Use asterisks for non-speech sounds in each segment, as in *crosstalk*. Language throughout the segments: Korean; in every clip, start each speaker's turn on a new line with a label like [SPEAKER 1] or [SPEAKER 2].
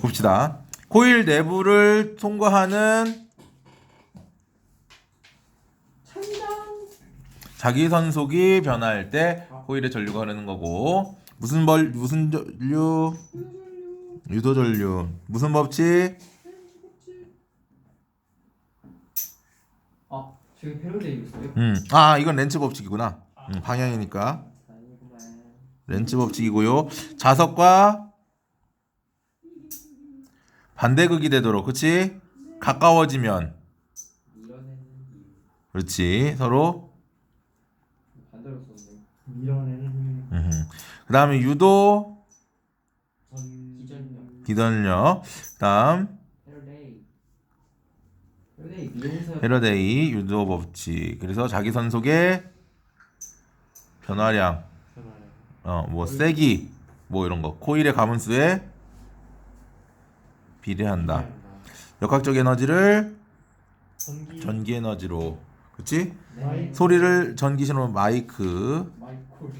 [SPEAKER 1] 봅시다. 코일 내부를 통과하는 자기 선속이 변화할 때 코일의 전류가 흐르는 거고 무슨 벌 무슨 전류? 유도 전류. 무슨 법칙?
[SPEAKER 2] 아 저기 패러데이 있어요?
[SPEAKER 1] 음아 이건 렌츠 법칙이구나. 음, 방향이니까. 렌츠 법칙이고요. 자석과 반대극이 되도록 그치? 가까워지면. 그렇지. 서로.
[SPEAKER 3] 밀어내는 힘.
[SPEAKER 1] 그 다음에 유도.
[SPEAKER 3] 전
[SPEAKER 2] 기전력
[SPEAKER 1] 그 다음.
[SPEAKER 2] 패러데이 미용사
[SPEAKER 1] 헤러데이. 유도 법칙. 그래서 자기 선속의 변화량.
[SPEAKER 3] 전화요.
[SPEAKER 1] 어뭐 세기. 뭐 이런 거. 코일의 가문수에 비례한다 역학적 에너지를
[SPEAKER 3] 전기.
[SPEAKER 1] 전기 에너지로 그치
[SPEAKER 2] 네
[SPEAKER 1] 소리를 전기 신호 마이크
[SPEAKER 2] 마이콜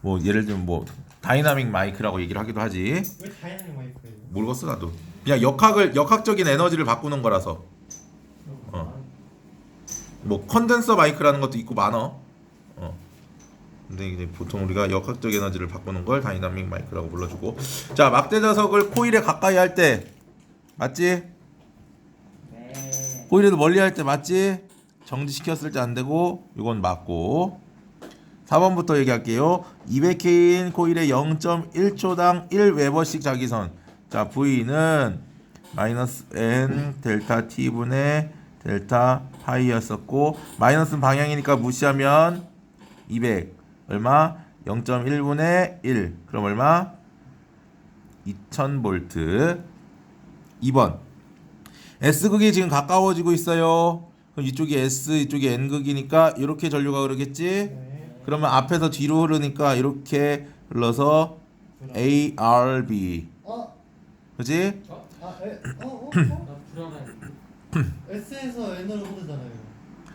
[SPEAKER 1] 뭐 예를 들면 뭐 다이나믹 마이크라고 얘기를 하기도 하지
[SPEAKER 3] 왜 다이나믹 마이크예요?
[SPEAKER 1] 모르겠어 나도 그냥 역학을 역학적인 에너지를 바꾸는 거라서 어. 뭐 컨덴서 마이크라는 것도 있고 많어. 어. 근데 이제 보통 우리가 역학적 에너지를 바꾸는 걸 다이나믹 마이크라고 불러주고. 자 막대 자석을 코일에 가까이 할 때 맞지?
[SPEAKER 2] 네
[SPEAKER 1] 코일에도 멀리 할 때 맞지? 정지시켰을 때 안 되고 이건 맞고. 4번부터 얘기할게요. 200K인 코일의 0.1초당 1웨버씩 자기선. 자, V는 마이너스 N 델타 T분의 델타 파이였었고 마이너스는 방향이니까 무시하면 200 얼마? 0.1분의 1 그럼 얼마? 2000볼트 2번 S극이 지금 가까워지고 있어요 그럼 이쪽이 S 이쪽이 N극이니까 이렇게 전류가 흐르겠지?
[SPEAKER 3] 네.
[SPEAKER 1] 그러면 앞에서 뒤로 흐르니까 이렇게 흘러서 ARB
[SPEAKER 3] 어?
[SPEAKER 1] 그지?
[SPEAKER 3] 아, 에? 어? 어? *clears throat* 어? S에서 N으로 흐르잖아요.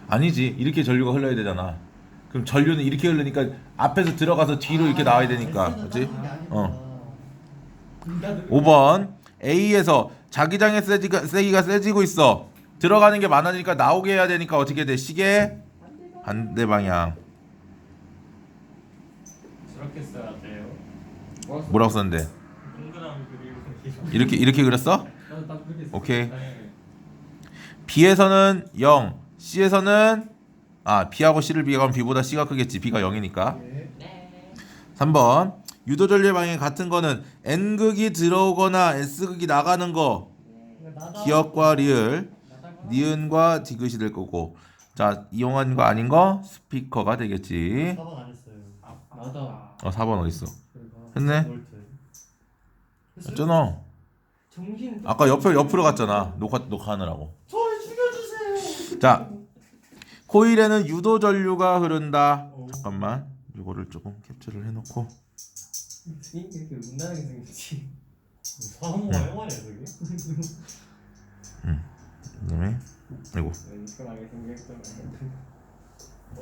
[SPEAKER 1] 아니지 이렇게 전류가 흘러야 되잖아 그럼 전류는 이렇게 흐르니까 앞에서 들어가서 뒤로 이렇게 나와야 되니까 그렇지? 어. 5번 A에서 자기장의 세기가, 세기가 세지고 있어 들어가는 게 많아지니까 나오게 해야 되니까 어떻게 돼? 시계 반대 방향
[SPEAKER 4] 저렇게 써야 돼요.
[SPEAKER 1] 뭐라고 썼는데?
[SPEAKER 4] 동그라미 그리고
[SPEAKER 1] 이렇게 이렇게 그렸어?
[SPEAKER 2] 나도 그렇게
[SPEAKER 1] 오케이
[SPEAKER 4] 네.
[SPEAKER 1] B에서는 0 C에서는 아 B하고 C를 비교하면 B보다 C가 크겠지. B가 0이니까.
[SPEAKER 3] 네.
[SPEAKER 2] 네
[SPEAKER 1] 3번. 유도 전류의 방향이 같은 거는 N극이 들어오거나 S극이 나가는 거. 기억과 리을. 니은과 디귿이 될 거고. 자 이용한 거 아닌 거 스피커가 되겠지.
[SPEAKER 3] 4번 안 했어요.
[SPEAKER 2] 나다
[SPEAKER 1] 어 4번 어딨어?
[SPEAKER 2] 그리고
[SPEAKER 1] 했네? 했잖아.
[SPEAKER 2] 정신
[SPEAKER 1] 아까 옆에 옆으로 갔잖아. 녹화 녹화하느라고.
[SPEAKER 3] 저를 죽여 주세요.
[SPEAKER 1] 자 코일에는 유도 전류가 흐른다.
[SPEAKER 3] 어.
[SPEAKER 1] 잠깐만. 이거를 조금 캡처를 해놓고.
[SPEAKER 2] 이렇게 음란하게 생겼지.
[SPEAKER 3] 사모가 영화냐 저게?
[SPEAKER 1] 그다음에 이거.
[SPEAKER 2] 음란하게 생겼잖아.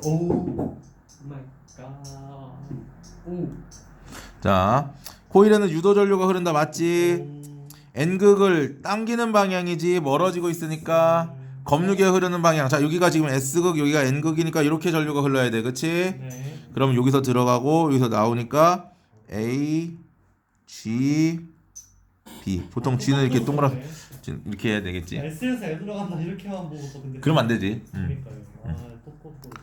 [SPEAKER 2] *laughs*
[SPEAKER 3] 오.
[SPEAKER 2] 오마이 갓. 오.
[SPEAKER 1] 자 코일에는 유도 전류가 흐른다. 맞지?
[SPEAKER 3] 음.
[SPEAKER 1] N극을 당기는 방향이지 멀어지고 있으니까 검누게 흐르는 방향 자 여기가 지금 S극 여기가 N극이니까 이렇게 전류가 흘러야 돼 그치
[SPEAKER 3] 네.
[SPEAKER 1] 그럼 여기서 들어가고 여기서 나오니까 A G B 보통 G는 이렇게 동그라
[SPEAKER 3] 네.
[SPEAKER 1] 이렇게 해야 되겠지
[SPEAKER 3] S에서 N으로 간다 이렇게만 보고 또 근데.
[SPEAKER 1] 그러면 안 되지 음.
[SPEAKER 3] 그러니까요. 아, 똑똑똑.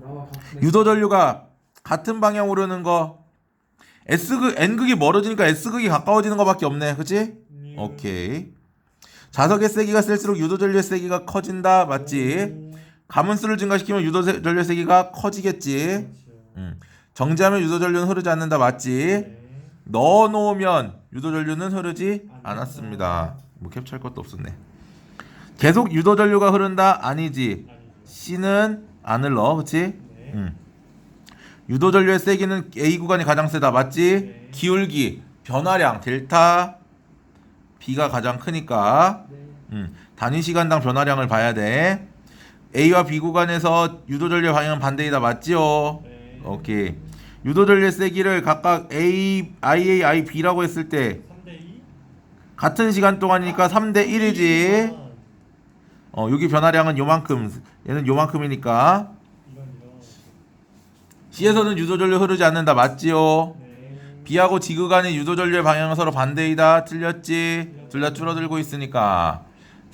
[SPEAKER 2] 나와
[SPEAKER 1] 유도 전류가 같은 방향으로 흐르는 거 S극 N극이 멀어지니까 S극이 가까워지는 거밖에 없네 그치
[SPEAKER 3] 음.
[SPEAKER 1] 오케이 자석의 세기가 셀수록 유도 전류의 세기가 커진다 맞지 가문수를 증가시키면 유도 세- 전류의 세기가 커지겠지. 음. 정지하면 유도 전류는 흐르지 않는다 맞지
[SPEAKER 3] 네.
[SPEAKER 1] 넣어 놓으면 유도 전류는 흐르지 않았습니다 뭐 캡처할 것도 없었네 계속 유도 전류가 흐른다 아니지. C는 안 흘러 그치
[SPEAKER 3] 네.
[SPEAKER 1] 음. 유도 전류의 세기는 A 구간이 가장 세다 맞지?
[SPEAKER 3] 네.
[SPEAKER 1] 기울기, 변화량 델타 B가 가장 크니까
[SPEAKER 2] 네
[SPEAKER 1] 음. 단위 시간당 변화량을 봐야 돼. A와 B 구간에서 유도 전류의 방향은 반대이다 맞지요?
[SPEAKER 3] 네.
[SPEAKER 1] 오케이. 유도 전류의 세기를 각각 A, IA, IB라고 했을 때
[SPEAKER 3] 3대 2.
[SPEAKER 1] 같은 시간 동안이니까 3대 1이지. 어, 여기 변화량은 요만큼. 얘는 요만큼이니까.
[SPEAKER 3] 이건 이런.
[SPEAKER 1] C에서는 유도 전류 흐르지 않는다. 맞지요?
[SPEAKER 3] 네.
[SPEAKER 1] B하고 D 구간의 유도 전류의 방향은 서로 반대이다. 틀렸지? 둘 다 줄어들고 있으니까.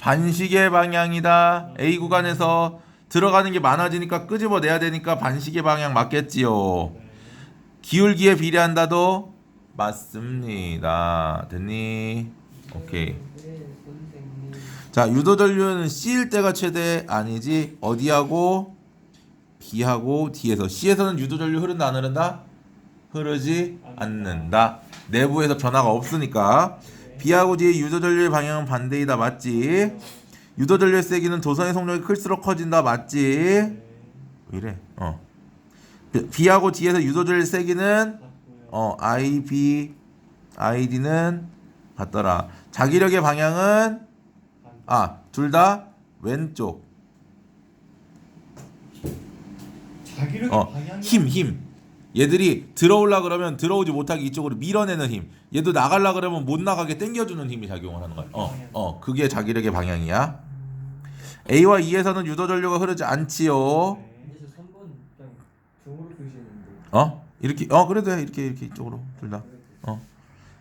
[SPEAKER 1] 반시계 방향이다. A 구간에서 들어가는 게 많아지니까 끄집어내야 되니까 반시계 방향 맞겠지요.
[SPEAKER 3] 네.
[SPEAKER 1] 기울기에 비례한다도 맞습니다. 됐니? 오케이. 자, 유도 전류는 C일 때가 최대 아니지. 어디하고 B하고 D에서 C에서는 유도 전류 흐른다 안 흐른다? 흐르지 않는다. 내부에서 변화가 없으니까 B하고 D의 유도 전류의 방향은 반대이다. 맞지? 유도 전류의 세기는 도선의 속력이 클수록 커진다. 맞지?
[SPEAKER 3] 네.
[SPEAKER 1] 왜 이래? 어. B하고 D에서 유도 전류의 세기는
[SPEAKER 3] 같고요.
[SPEAKER 1] 어, I, B, ID는 같더라. 자기력의 방향은
[SPEAKER 3] 반-
[SPEAKER 1] 아, 둘 다 왼쪽. 어, 힘, 힘. 얘들이 들어올라 그러면 들어오지 못하게 이쪽으로 밀어내는 힘. 얘도 나갈라 그러면 못 나가게 당겨주는 힘이 작용을 하는 거야. 어, 어, 그게 자기력의 방향이야. A와 E에서는 유도 전류가 흐르지 않지요.
[SPEAKER 3] 네.
[SPEAKER 2] 근데 저 3번 그냥 종으로 표시했는데
[SPEAKER 1] 어? 이렇게, 어, 그래도 해. 이렇게, 이렇게 이쪽으로 둘 다. 어.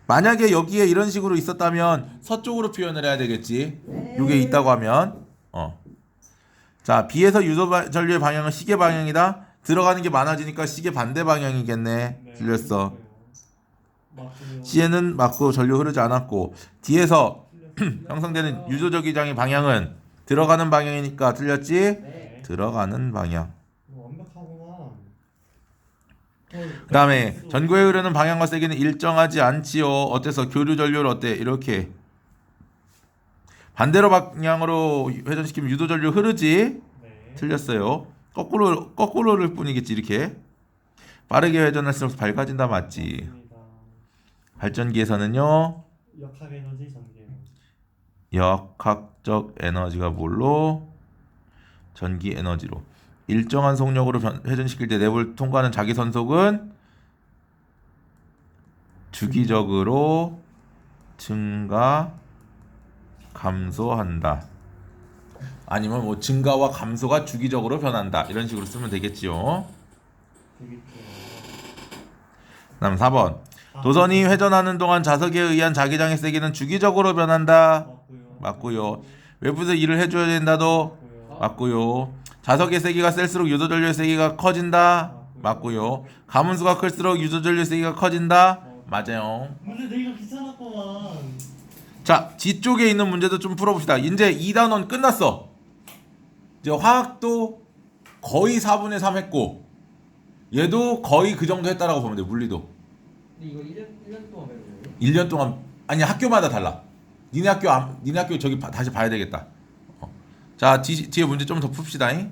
[SPEAKER 1] 만약에 여기에 이런 식으로 있었다면 서쪽으로 표현을 해야 되겠지. 요게 있다고 하면 어. 자, B에서 유도 바- 전류의 방향은 시계 방향이다. 들어가는 게 많아지니까 시계 반대 방향이겠네.
[SPEAKER 3] 네.
[SPEAKER 1] 틀렸어.
[SPEAKER 3] 맞고요.
[SPEAKER 1] C에는 맞고 전류 흐르지 않았고 D에서
[SPEAKER 3] 틀렸습니다. *clears throat*
[SPEAKER 1] 형성되는 유도적이장의 방향은 들어가는 방향이니까 틀렸지?
[SPEAKER 2] 네
[SPEAKER 1] 들어가는 방향.
[SPEAKER 3] 이거 완벽하구만.
[SPEAKER 1] 그다음에 전구에 흐르는 방향과 세기는 일정하지 않지요. 어때서 교류 전류를 어때? 이렇게 반대로 방향으로 회전시키면 유도 전류 흐르지?
[SPEAKER 3] 네.
[SPEAKER 1] 틀렸어요. 거꾸로 거꾸로를 뿐이겠지 이렇게. 빠르게 회전할수록 밝아진다 맞지? 발전기에서는요.
[SPEAKER 3] 역학 에너지 전개.
[SPEAKER 1] 역학적 에너지가 뭘로? 전기 에너지로. 일정한 속력으로 변- 회전시킬 때 내부를 통과하는 자기 선속은 주기적으로 증가 감소한다. 아니면 뭐 증가와 감소가 주기적으로 변한다. 이런 식으로 쓰면 되겠지요. 그다음 4번.
[SPEAKER 3] 아,
[SPEAKER 1] 도선이 회전하는 동안 자석에 의한 자기장의 세기는 주기적으로 변한다.
[SPEAKER 3] 맞고요.
[SPEAKER 1] 외부에서 일을 해줘야 된다도
[SPEAKER 3] 맞고요.
[SPEAKER 1] 맞고요. 자석의 세기가 셀수록 유도 전류의 세기가 커진다. 맞고요. 가문수가 클수록 유도 전류의 세기가 커진다. 맞아요.
[SPEAKER 3] 문제 내기가 귀찮았구만.
[SPEAKER 1] 자, 뒤쪽에 있는 문제도 좀 풀어봅시다. 이제 2단원 끝났어. 이제 화학도 거의 4분의 3 했고 얘도 거의 그 정도 했다라고 보면 돼. 물리도.
[SPEAKER 2] 근데 이거 1년 1년 동안 거예요?
[SPEAKER 1] 1년 동안 아니 학교마다 달라. 니네 학교 안- 니네 학교 저기 봐- 다시 봐야 되겠다. 어. 자 뒤, 뒤에 문제 좀 더 풉시다잉.